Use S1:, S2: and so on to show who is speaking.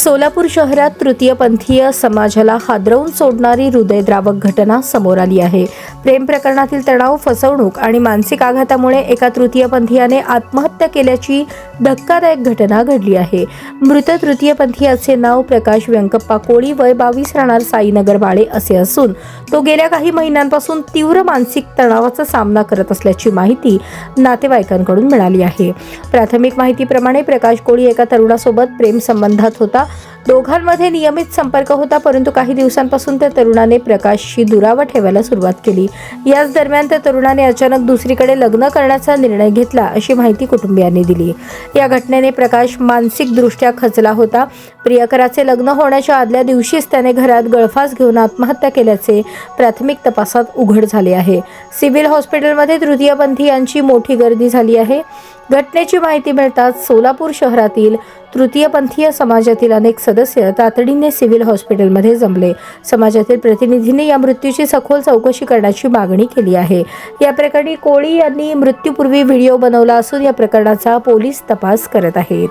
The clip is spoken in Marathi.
S1: सोलापूर शहरात तृतीयपंथीय समाजाला हादरवून सोडणारी हृदयद्रावक घटना समोर आली आहे. प्रेम प्रकरणातील तणाव फसवणूक आणि मानसिक आघातामुळे एका तृतीयपंथीयाने आत्महत्या केल्याची धक्कादायक घटना घडली आहे. मृत तृतीयपंथीयाचे नाव प्रकाश व्यंकप्पा कोळी वय बावीस राहणार साईनगर बाळे असे असून तो गेल्या काही महिन्यांपासून तीव्र मानसिक तणावाचा सामना करत असल्याची माहिती नातेवाईकांकडून मिळाली आहे. प्राथमिक माहितीप्रमाणे प्रकाश कोळी एका तरुणासोबत प्रेम संबंधात होता. enough. दोघांमध्ये नियमित संपर्क होता परंतु काही दिवसांपासून त्या तरुणाने प्रकाशशी दुरावा ठेवायला सुरुवात केली. याच दरम्यान त्या तरुणाने अचानक दुसरीकडे लग्न करण्याचा निर्णय घेतला अशी माहिती कुटुंबियांनी दिली. या घटनेने प्रकाश मानसिकदृष्ट्या खचला होता. प्रियकराचे लग्न होण्याच्या आदल्या दिवशीच त्याने घरात गळफास घेऊन आत्महत्या केल्याचे प्राथमिक तपासात उघड झाले आहे. सिव्हिल हॉस्पिटलमध्ये तृतीयपंथीयांची मोठी गर्दी झाली आहे. घटनेची माहिती मिळताच सोलापूर शहरातील तृतीयपंथीय समाजातील अनेक सदस्य तातडीने सिव्हिल हॉस्पिटलमध्ये जमले. समाजातील प्रतिनिधींनी या मृत्यूची सखोल चौकशी करण्याची मागणी केली आहे. या प्रकरणी कोळी यांनी मृत्यूपूर्वी व्हिडिओ बनवला असून या प्रकरणाचा पोलीस तपास करत आहेत.